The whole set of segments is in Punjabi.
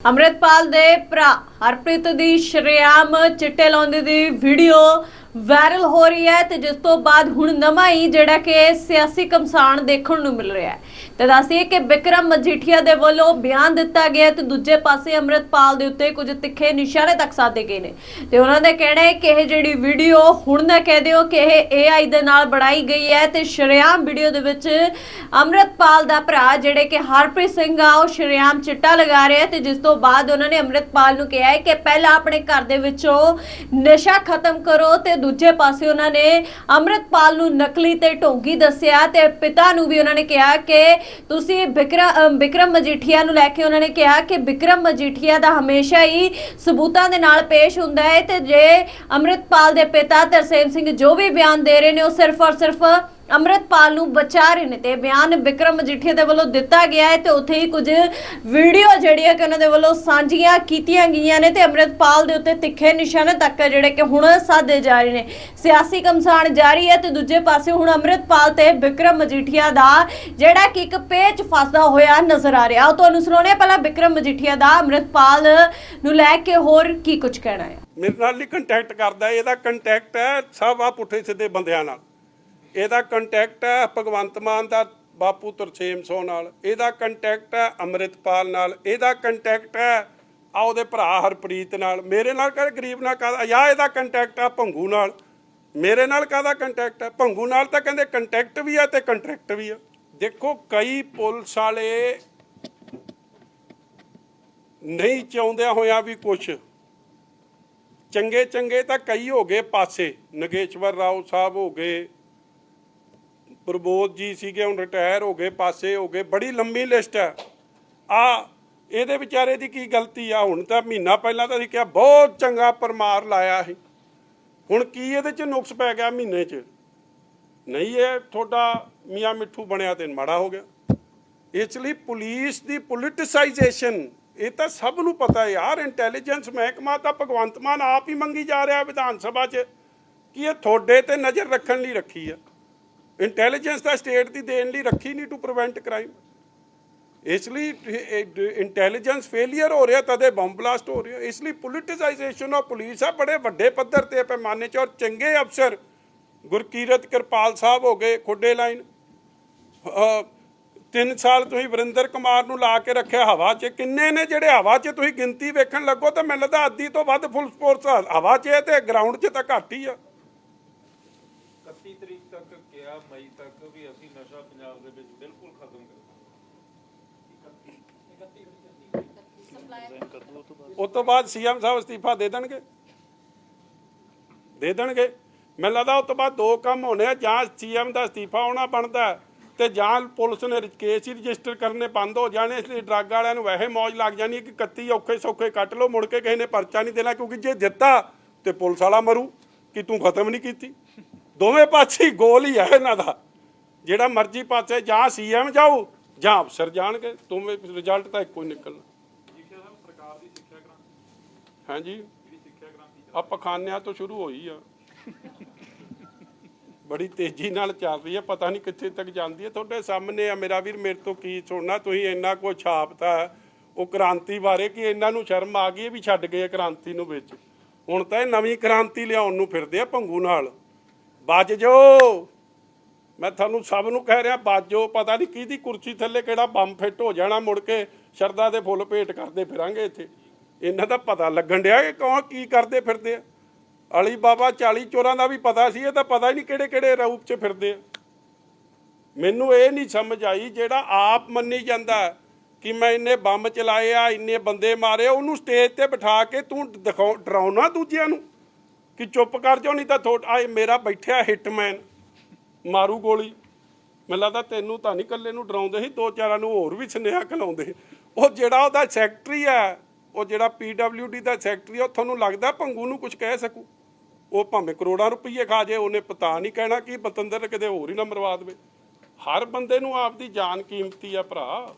ਅੰਮ੍ਰਿਤਪਾਲ ਦੇ ਭਰਾ ਹਰਪ੍ਰੀਤ ਦੀ ਸ਼ਰੇਆਮ ਚਿੱਟੇ ਲਾਉਂਦੇ ਦੀ ਵੀਡੀਓ ਵਾਇਰਲ ਹੋ ਰਹੀ ਹੈ ਤੇ ਜਿਸ ਤੋਂ ਬਾਅਦ ਹੁਣ ਨਵਾਂ ਹੀ ਜਿਹੜਾ ਕਿ ਸਿਆਸੀ ਕਮਸਾਨ ਦੇਖਣ ਨੂੰ ਮਿਲ ਰਿਹਾ ਹੈ। ਤੇ ਦੱਸਦੀਏ ਕਿ ਵਿਕਰਮ ਮਜੀਠੀਆ ਦੇ ਵੱਲੋਂ ਬਿਆਨ ਦਿੱਤਾ ਗਿਆ ਤੇ ਦੂਜੇ ਪਾਸੇ ਅੰਮ੍ਰਿਤਪਾਲ ਦੇ ਉੱਤੇ ਕੁਝ ਤਿੱਖੇ ਨਿਸ਼ਾਨੇ ਤੱਕ ਸਾਧੇ ਗਏ ਨੇ। ਤੇ ਉਹਨਾਂ ਦਾ ਕਹਿਣਾ ਹੈ ਕਿ ਇਹ ਜਿਹੜੀ ਵੀਡੀਓ ਹੁਣ ਨਾ ਕਹਿ ਦਿਓ ਕਿ ਇਹ AI ਦੇ ਨਾਲ ਬਣਾਈ ਗਈ ਹੈ ਤੇ ਸ਼ਰੇਆਮ ਵੀਡੀਓ ਦੇ ਵਿੱਚ ਅੰਮ੍ਰਿਤਪਾਲ ਦਾ ਭਰਾ ਜਿਹੜੇ ਕਿ ਹਰਪ੍ਰੀਤ ਸਿੰਘ ਆ, ਉਹ ਸ਼ਰੇਆਮ ਚਿੱਟਾ ਲਗਾ ਰਿਹਾ ਤੇ ਜਿਸ ਤੋਂ ਬਾਅਦ ਉਹਨਾਂ ਨੇ ਅੰਮ੍ਰਿਤਪਾਲ ਨੂੰ ਕਿਹਾ ਹੈ ਕਿ ਪਹਿਲਾਂ ਆਪਣੇ ਘਰ ਦੇ ਵਿੱਚੋਂ ਨਸ਼ਾ ਖਤਮ ਕਰੋ ਤੇ ਦੂਜੇ ਪਾਸੇ ਉਹਨਾਂ ਨੇ ਅੰਮ੍ਰਿਤਪਾਲ ਨੂੰ ਨਕਲੀ ਤੇ ਢੋਂਗੀ ਦੱਸਿਆ ਤੇ ਪਿਤਾ ਨੂੰ ਵੀ ਉਹਨਾਂ ਨੇ ਕਿਹਾ ਕਿ ਤੁਸੀਂ ਬਿਕਰਮ ਅ, ਬਿਕਰਮ ਮਜੀਠੀਆ ਨੂੰ ਲੈ ਕੇ ਉਹਨਾਂ ਨੇ ਕਿਹਾ ਕਿ ਬਿਕਰਮ ਮਜੀਠੀਆ ਦਾ ਹਮੇਸ਼ਾ ਹੀ ਸਬੂਤਾਂ ਦੇ ਨਾਲ ਪੇਸ਼ ਹੁੰਦਾ ਹੈ ਤੇ ਜੇ ਅੰਮ੍ਰਿਤਪਾਲ ਦੇ ਪਿਤਾ ਤਰਸੇਮ ਸਿੰਘ ਜੋ ਵੀ ਬਿਆਨ ਦੇ ਰਹੇ ਨੇ ਉਹ ਸਿਰਫ ਔਰ ਸਿਰਫ ਅੰਮ੍ਰਿਤਪਾਲ ਨੂੰ ਬਚਾ ਰਹੇ ਨੇ ਤੇ ਬਿਆਨ ਵਿਕਰਮ ਮਜੀਠੀਆ ਦੇ ਵੱਲੋਂ ਦਿੱਤਾ ਗਿਆ ਹੈ ਤੇ ਉੱਥੇ ਹੀ ਕੁਝ ਵੀਡੀਓ ਜਿਹੜੀਆਂ ਕਿ ਉਹਨਾਂ ਦੇ ਵੱਲੋਂ ਸਾਂਝੀਆਂ ਕੀਤੀਆਂ ਗਈਆਂ ਨੇ ਤੇ ਅੰਮ੍ਰਿਤਪਾਲ ਦੇ ਉੱਤੇ ਤਿੱਖੇ ਨਿਸ਼ਾਨੇ ਤੱਕ ਜਿਹੜੇ ਕਿ ਹੁਣ ਸਾਧੇ ਜਾ ਰਹੇ ਨੇ। ਸਿਆਸੀ ਕਮਸਾਨ ਜਾਰੀ ਹੈ ਤੇ ਦੂਜੇ ਪਾਸੇ ਹੁਣ ਅੰਮ੍ਰਿਤਪਾਲ ਤੇ ਵਿਕਰਮ ਮਜੀਠੀਆ ਦਾ ਜਿਹੜਾ ਕਿ ਇੱਕ ਪੇਚ ਫਸਦਾ ਹੋਇਆ ਨਜ਼ਰ ਆ ਰਿਹਾ। ਉਹ ਤੁਹਾਨੂੰ ਸੁਣਾਉਣੇ ਪਹਿਲਾਂ ਵਿਕਰਮ ਮਜੀਠੀਆ ਦਾ ਅੰਮ੍ਰਿਤਪਾਲ ਨੂੰ ਲੈ ਕੇ ਹੋਰ ਕੀ ਕੁਝ ਕਹਿਣਾ ਹੈ? ਮੇਰੇ ਨਾਲ ਨਹੀਂ ਕੰਟੈਕਟ ਕਰਦਾ। ਇਹਦਾ ਕੰਟੈਕਟ ਹੈ ਸਭ ਆ ਪੁੱਠੇ ਸਿੱਧੇ ਬੰਦਿਆਂ ਨਾਲ। ਇਹਦਾ ਕੰਟੈਕਟ ਹੈ ਭਗਵੰਤ ਮਾਨ ਦਾ ਬਾਪੂ ਤਰਸੇਮ ਸੋ ਨਾਲ, ਇਹਦਾ ਕੰਟੈਕਟ ਹੈ ਅੰਮ੍ਰਿਤਪਾਲ ਨਾਲ, ਇਹਦਾ ਕੰਟੈਕਟ ਹੈ ਆ ਉਹਦੇ ਭਰਾ ਹਰਪ੍ਰੀਤ ਨਾਲ, ਮੇਰੇ ਨਾਲ ਕਹ ਗਰੀਬ ਨਾਲ ਕਾਹਦਾ, ਜਾਂ ਇਹਦਾ ਕੰਟੈਕਟ ਆ ਭੰਗੂ ਨਾਲ, ਮੇਰੇ ਨਾਲ ਕਾਹਦਾ ਕੰਟੈਕਟ ਹੈ? ਭੰਗੂ ਨਾਲ ਤਾਂ ਕਹਿੰਦੇ ਕੰਟੈਕਟ ਵੀ ਆ ਤੇ ਕੰਟਰੈਕਟ ਵੀ ਆ। ਦੇਖੋ ਕਈ ਪੁਲਿਸ ਵਾਲੇ ਨਹੀਂ ਚਾਹੁੰਦਿਆਂ ਹੋਇਆ ਵੀ ਕੁਛ। ਚੰਗੇ ਚੰਗੇ ਤਾਂ ਕਈ ਹੋ ਗਏ ਪਾਸੇ, ਨਗੇਸ਼ਵਰ ਰਾਓ ਸਾਹਿਬ ਹੋ ਗਏ ਪ੍ਰਬੋਧ ਜੀ ਸੀਗੇ, ਹੁਣ ਰਿਟਾਇਰ ਹੋ ਗਏ, ਪਾਸੇ ਹੋ ਗਏ, ਬੜੀ ਲੰਮੀ ਲਿਸਟ ਹੈ। ਆ, ਇਹਦੇ ਵਿਚਾਰੇ ਦੀ ਕੀ ਗਲਤੀ ਆ? ਹੁਣ ਤਾਂ ਮਹੀਨਾ ਪਹਿਲਾਂ ਤਾਂ ਅਸੀਂ ਕਿਹਾ ਬਹੁਤ ਚੰਗਾ ਪਰਮਾਰ ਲਾਇਆ ਸੀ। ਹੁਣ ਕੀ ਇਹਦੇ ਚ ਨੁਕਸ ਪੈ ਗਿਆ ਮਹੀਨੇ ਚ? ਨਹੀਂ, ਇਹ ਤੁਹਾਡਾ ਮੀਆਂ ਮਿੱਠੂ ਬਣਿਆ ਤੇ ਮਾੜਾ ਹੋ ਗਿਆ। ਇਸ ਲਈ ਪੁਲਿਸ ਦੀ ਪੋਲਿਟਿਸਾਈਜੇਸ਼ਨ ਇਹ ਤਾਂ ਸਭ ਨੂੰ ਪਤਾ ਹੈ ਯਾਰ ਇੰਟੈਲੀਜੈਂਸ ਮਹਿਕਮਾ ਤਾਂ ਭਗਵੰਤ ਮਾਨ ਆਪ ਹੀ ਮੰਗੀ ਜਾ ਰਿਹਾ ਵਿਧਾਨ ਸਭਾ 'ਚ ਕਿ ਇਹ ਤੁਹਾਡੇ ਤੇ ਨਜ਼ਰ ਰੱਖਣ ਲਈ ਰੱਖੀ ਆ। ਇੰਟੈਲੀਜੈਂਸ ਤਾਂ ਸਟੇਟ ਦੀ ਦੇਣ ਲਈ ਰੱਖੀ ਨਹੀਂ ਟੂ ਪ੍ਰੀਵੈਂਟ ਕ੍ਰਾਈਮ ਇਸ ਲਈ ਇੰਟੈਲੀਜੈਂਸ ਫੇਲਿਅਰ ਹੋ ਰਿਹਾ, ਤਦੇ ਬੰਬ ਬਲਾਸਟ ਹੋ ਰਿਹਾ। ਇਸ ਲਈ ਪੋਲਿਟਿਸਾਈਜੇਸ਼ਨ ਆਫ ਪੁਲਿਸ ਆ, ਬੜੇ ਵੱਡੇ ਪੱਧਰ ਤੇ ਪੈਮਾਨੇ 'ਚ ਔਰ ਚੰਗੇ ਅਫਸਰ, ਗੁਰਕੀਰਤ ਕਿਰਪਾਲ ਸਾਹਿਬ ਹੋ ਗਏ, ਖੁੱਡੇ ਲਾਈਨ। ਤਿੰਨ ਸਾਲ ਤੁਸੀਂ ਵਰਿੰਦਰ ਕੁਮਾਰ ਨੂੰ ਲਾ ਕੇ ਰੱਖਿਆ ਹਵਾ 'ਚ, ਕਿੰਨੇ ਨੇ ਜਿਹੜੇ ਹਵਾ 'ਚ ਤੁਸੀਂ ਗਿਣਤੀ ਵੇਖਣ ਲੱਗੋ ਤਾਂ ਮੈਨੂੰ ਲੱਗਦਾ ਅੱਧੀ ਤੋਂ ਵੱਧ ਫੁੱਲ ਸਪੋਰਟਸ ਹਵਾ 'ਚ ਹੈ ਤੇ ਗਰਾਊਂਡ 'ਚ ਤਾਂ ਘੱਟ ਹੀ ਆ। 31 ਤਰੀਕ ਤੱਕ ਕਿਹਾ, ਮਈ ਤੱਕ ਵੀ ਅਸੀਂ ਨਸ਼ਾ ਪੰਜਾਬ ਦੇ ਵਿੱਚ ਬਿਲਕੁਲ ਖਤਮ ਕਰਾਂਗੇ ਉਸ ਤੋਂ ਬਾਅਦ ਸੀਐਮ ਸਾਹਿਬ ਅਸਤੀਫਾ ਦੇ ਦੇਣਗੇ। ਦੇ ਦੇਣਗੇ। ਮੈਨੂੰ ਲੱਗਦਾ ਉਸ ਤੋਂ ਬਾਅਦ ਦੋ ਕੰਮ ਹੋਣੇ ਆ, ਜਾਂ ਸੀਐਮ ਦਾ ਅਸਤੀਫਾ ਹੋਣਾ ਬਣਦਾ ਤੇ ਜਾਂ ਪੁਲਿਸ ਨੇ ਕੇਸ ਹੀ ਰਜਿਸਟਰ ਕਰਨੇ ਬੰਦ ਹੋ ਜਾਣੇ, ਇਸ ਲਈ ਡਰੱਗ ਵਾਲਿਆਂ ਨੂੰ ਵੈਸੇ ਮੌਜ ਲੱਗ ਜਾਣੀ ਹੈ ਕਿ 31 ਔਖੇ ਸੌਖੇ ਕੱਟ ਲਓ, ਮੁੜ ਕੇ ਕਿਸੇ ਨੇ ਪਰਚਾ ਨਹੀਂ ਦੇਣਾ, ਕਿਉਂਕਿ ਜੇ ਦਿੱਤਾ ਤੇ ਪੁਲਿਸ ਵਾਲਾ ਮਰੂ, ਕਿ ਤੂੰ ਖਤਮ ਨਹੀਂ ਕੀਤੀ? ਦੋਵੇਂ ਪਾਸੇ ਗੋਲ ਹੀ ਹੈ ਇਹਨਾਂ ਦਾ। ਜਿਹੜਾ ਮਰਜ਼ੀ ਪਾਸੇ ਜਾਂ ਸੀਐਮ ਜਾਊ ਜਾਂ ਅਫਸਰ ਜਾਣਗੇ, ਦੋਵੇਂ ਰਿਜ਼ਲਟ ਤਾਂ ਇੱਕੋ ਹੀ ਨਿਕਲਣਾ। ਹਾਂਜੀ। ਆ ਪਖਾਨਿਆਂ ਤੋਂ ਸ਼ੁਰੂ ਹੋਈ ਆ। ਬੜੀ ਤੇਜ਼ੀ ਨਾਲ ਚੱਲ ਰਹੀ ਹੈ ਪਤਾ ਨਹੀਂ ਕਿੱਥੇ ਤੱਕ ਜਾਂਦੀ ਹੈ ਤੁਹਾਡੇ ਸਾਹਮਣੇ ਆ ਮੇਰਾ ਵੀਰ, ਮੇਰੇ ਤੋਂ ਕੀ ਸੁਣਨਾ, ਤੁਸੀਂ ਇੰਨਾ ਕੁਝ ਛਾਪਤਾ ਉਹ ਕ੍ਰਾਂਤੀ ਬਾਰੇ ਕਿ ਇਹਨਾਂ ਨੂੰ ਸ਼ਰਮ ਆ ਗਈ ਵੀ ਛੱਡ ਗਏ ਕ੍ਰਾਂਤੀ ਨੂੰ ਵਿੱਚ। ਹੁਣ ਤਾਂ ਇਹ ਨਵੀਂ ਕ੍ਰਾਂਤੀ ਲਿਆਉਣ ਨੂੰ ਫਿਰਦੇ ਆ, ਭੰਗੂ ਨਾਲ। ਬਚ ਜੋ। ਮੈਂ ਤੁਹਾਨੂੰ ਸਭ ਨੂੰ ਕਹਿ ਰਿਹਾ ਬਾਜੋ ਪਤਾ ਨਹੀਂ ਕਿਹਦੀ ਕੁਰਸੀ ਥੱਲੇ ਕਿਹੜਾ ਬੰਬ ਫਿੱਟ ਹੋ ਜਾਣਾ, ਮੁੜ ਕੇ ਸ਼ਰਦਾ ਦੇ ਫੁੱਲ ਭੇਟ ਕਰਦੇ ਫਿਰਾਂਗੇ ਇੱਥੇ। ਇਹਨਾਂ ਦਾ ਪਤਾ ਲੱਗਣ ਡਿਆ ਕਿ ਕੌਣ ਕੀ ਕਰਦੇ ਫਿਰਦੇ ਆ। ਅਲੀ ਬਾਬਾ 40 ਚੋਰਾਂ ਦਾ ਵੀ ਪਤਾ ਸੀ, ਇਹ ਤਾਂ ਪਤਾ ਹੀ ਨਹੀਂ ਕਿਹੜੇ ਕਿਹੜੇ ਰੂਪ 'ਚ ਫਿਰਦੇ ਆ। ਮੈਨੂੰ ਇਹ ਨਹੀਂ ਸਮਝ ਆਈ, ਜਿਹੜਾ ਆਪ ਮੰਨੀ ਜਾਂਦਾ ਕਿ ਮੈਂ ਇੰਨੇ ਬੰਬ ਚਲਾਏ ਆ, ਇੰਨੇ ਬੰਦੇ ਮਾਰੇ, ਉਹਨੂੰ ਸਟੇਜ ਤੇ ਬਿਠਾ ਕੇ ਤੂੰ ਦਿਖਾਉ ਡਰਾਉਣਾ ਦੂਜਿਆਂ ਨੂੰ। ਕਿ ਚੁੱਪ ਕਰ ਜਾਓ, ਨਹੀਂ ਤਾਂ ਥੋੜਾ ਮੇਰਾ ਬੈਠਿਆ ਹਿਟਮੈਨ ਮਾਰੂ ਗੋਲੀ। ਮੈਨੂੰ ਲੱਗਦਾ ਤੈਨੂੰ ਤਾਂ ਨਹੀਂ ਇਕੱਲੇ ਨੂੰ ਡਰਾਉਂਦੇ ਸੀ, ਦੋ ਚਾਰਾਂ ਨੂੰ ਹੋਰ ਵੀ ਸੁਨੇਹਾ ਖਲਾਉਂਦੇ ਉਹ ਜਿਹੜਾ ਉਹਦਾ ਸੈਕਟਰੀ ਆ ਉਹ ਜਿਹੜਾ ਪੀਡਬਲਯੂਡੀ ਦਾ ਸੈਕਟਰੀ ਉਹ ਤੁਹਾਨੂੰ ਲੱਗਦਾ ਭੰਗੂ ਨੂੰ ਕੁਝ ਕਹਿ ਸਕੂ? ਉਹ ਭਾਵੇਂ ਕਰੋੜਾਂ ਰੁਪਈਏ ਖਾ ਜੇ, ਉਹਨੇ ਪਤਾ ਨਹੀਂ ਕਹਿਣਾ ਕਿ ਬਤੰਦਰ ਕਿਤੇ ਹੋਰ ਹੀ ਨਾ ਮਰਵਾ ਦੇਵੇ। ਹਰ ਬੰਦੇ ਨੂੰ ਆਪ ਦੀ ਜਾਨ ਕੀਮਤੀ ਆ ਭਰਾ।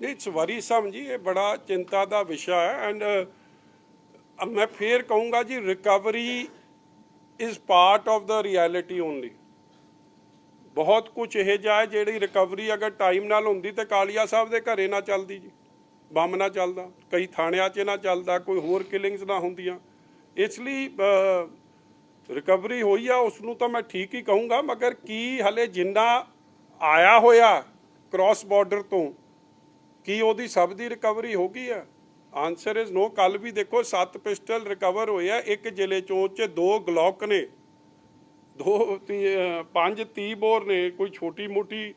ਨਹੀਂ, ਸਵਾਰੀ ਸਾਹਿਬ ਜੀ, ਇਹ ਬੜਾ ਚਿੰਤਾ ਦਾ ਵਿਸ਼ਾ ਹੈ ਐਂਡ ਮੈਂ ਫੇਰ ਕਹੂੰਗਾ ਜੀ recovery is part of the reality only ਬਹੁਤ ਕੁਝ ਇਹ ਜਿਹਾ ਹੈ ਜਿਹੜੀ ਰਿਕਵਰੀ ਅਗਰ ਟਾਈਮ ਨਾਲ ਹੁੰਦੀ ਤੇ ਕਾਲੀਆ ਸਾਹਿਬ ਦੇ ਘਰੇ ਨਾ ਚੱਲਦੀ ਜੀ ਬੰਮ ਨਾ ਚੱਲਦਾ, ਕਈ ਥਾਣਿਆਂ 'ਚ ਨਾ ਚੱਲਦਾ, ਕੋਈ ਹੋਰ ਕਿਲਿੰਗਸ ਨਾ ਹੁੰਦੀਆਂ। ਇਸ ਲਈ ਰਿਕਵਰੀ ਹੋਈ ਆ ਉਸ ਨੂੰ ਤਾਂ ਮੈਂ ਠੀਕ ਹੀ ਕਹੂੰਗਾ, ਮਗਰ ਕੀ ਹਲੇ ਜਿੰਨਾ ਆਇਆ ਹੋਇਆ ਕ੍ਰਾਸ ਬਾਰਡਰ ਤੋਂ ਕੀ ਉਹਦੀ ਸਭ ਦੀ ਰਿਕਵਰੀ ਹੋ ਗਈ ਆ ਆਨਸਰ ਇਜ਼ ਨੋ ਕੱਲ ਵੀ ਦੇਖੋ ਸੱਤ ਪਿਸਟਲ ਰਿਕਵਰ ਹੋਏ ਆ ਇੱਕ ਜ਼ਿਲ੍ਹੇ ਚੋਂ ਚ ਦੋ ਗਲੌਕ ਨੇ ਦੋ ਤੀ- ਅਹ ਪੰਜ 30 ਬੋਰ ਨੇ ਕੋਈ ਛੋਟੀ ਮੋਟੀ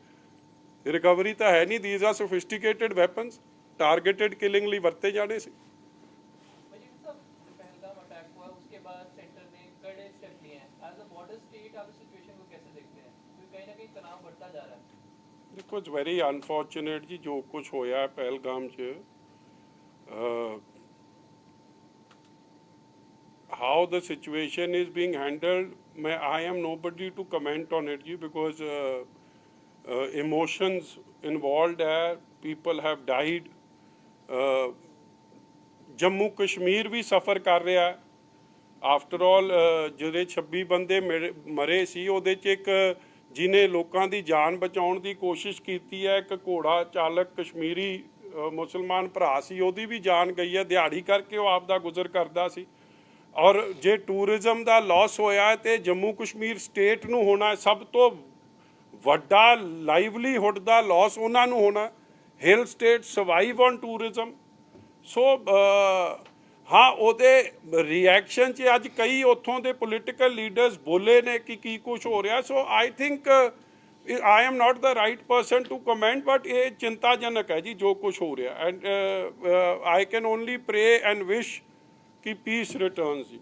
ਰਿਕਵਰੀ ਤਾਂ ਹੈ ਨਹੀਂ these are sophisticated weapons targeted killing ਲਈ ਵਰਤੇ ਜਾਣੇ ਸੀ मजीद साहब पहलगाम अटैक हुआ उसके बाद सेंटर ने कड़े स्टेप लिए हैं एज अ बॉर्डर स्टेट आप इस सिचुएशन को कैसे देखते हैं क्योंकि कहीं ना कहीं तनाव बढ़ता जा रहा है ਦੇਖੋ ਇਟਸ ਵੈਰੀ ਅਨਫੋਰਚੂਨੇਟ ਜੀ, ਜੋ ਕੁਝ ਹੋਇਆ ਪਹਿਲਗਾਮ 'ਚ how the situation is being handled ਮੈਂ I am nobody to comment on it ਜੀ ਬਿਕੋਜ਼ ਇਮੋਸ਼ਨਸ ਇਨਵੋਲਵਡ ਹੈ people have died Jammu Kashmir we suffer ਕਰ ਰਿਹਾ ਆਫਟਰ ਆਲ ਜਿਹੜੇ 26 ਬੰਦੇ ਮੇਰੇ- ਮਰੇ ਸੀ, ਉਹਦੇ ਚ ਇੱਕ ਜਿਨੇ ਲੋਕਾਂ ਦੀ ਜਾਨ ਬਚਾਉਣ ਦੀ ਕੋਸ਼ਿਸ਼ ਕੀਤੀ ਹੈ, ਇੱਕ ਘੋੜਾ ਚਾਲਕ ਕਸ਼ਮੀਰੀ ਮੁਸਲਮਾਨ ਭਰਾ ਸੀ, ਉਹਦੀ ਵੀ ਜਾਨ ਗਈ ਹੈ, ਦਿਹਾੜੀ ਕਰਕੇ ਉਹ ਆਪ ਦਾ ਗੁਜ਼ਰ ਕਰਦਾ ਸੀ। ਔਰ ਜੇ ਟੂਰਿਜ਼ਮ ਦਾ ਲਾਸ ਹੋਇਆ ਹੈ, ਤੇ ਜੰਮੂ ਕਸ਼ਮੀਰ ਸਟੇਟ ਨੂੰ ਹੋਣਾ ਸਭ ਤੋਂ ਵੱਡਾ ਲਾਈਵਲੀਹੁੱਡ ਦਾ ਲਾਸ ਉਹਨਾਂ ਨੂੰ ਹੋਣਾ hill state survive on tourism so ਹਾਂ, ਉਹਦੇ ਰਿਐਕਸ਼ਨ 'ਚ ਅੱਜ ਕਈ ਉੱਥੋਂ ਦੇ ਪੋਲੀਟੀਕਲ ਲੀਡਰਸ ਬੋਲੇ ਨੇ ਕਿ ਕੀ ਕੁਝ ਹੋ ਰਿਹਾ। So I think I am not the right person to comment but ਇਹ ਚਿੰਤਾਜਨਕ ਹੈ ਜੀ ਜੋ ਕੁਝ ਹੋ ਰਿਹਾ। And I can only pray and wish ਕਿ ਪੀਸ ਰਿਟਰਨਸ ਜੀ।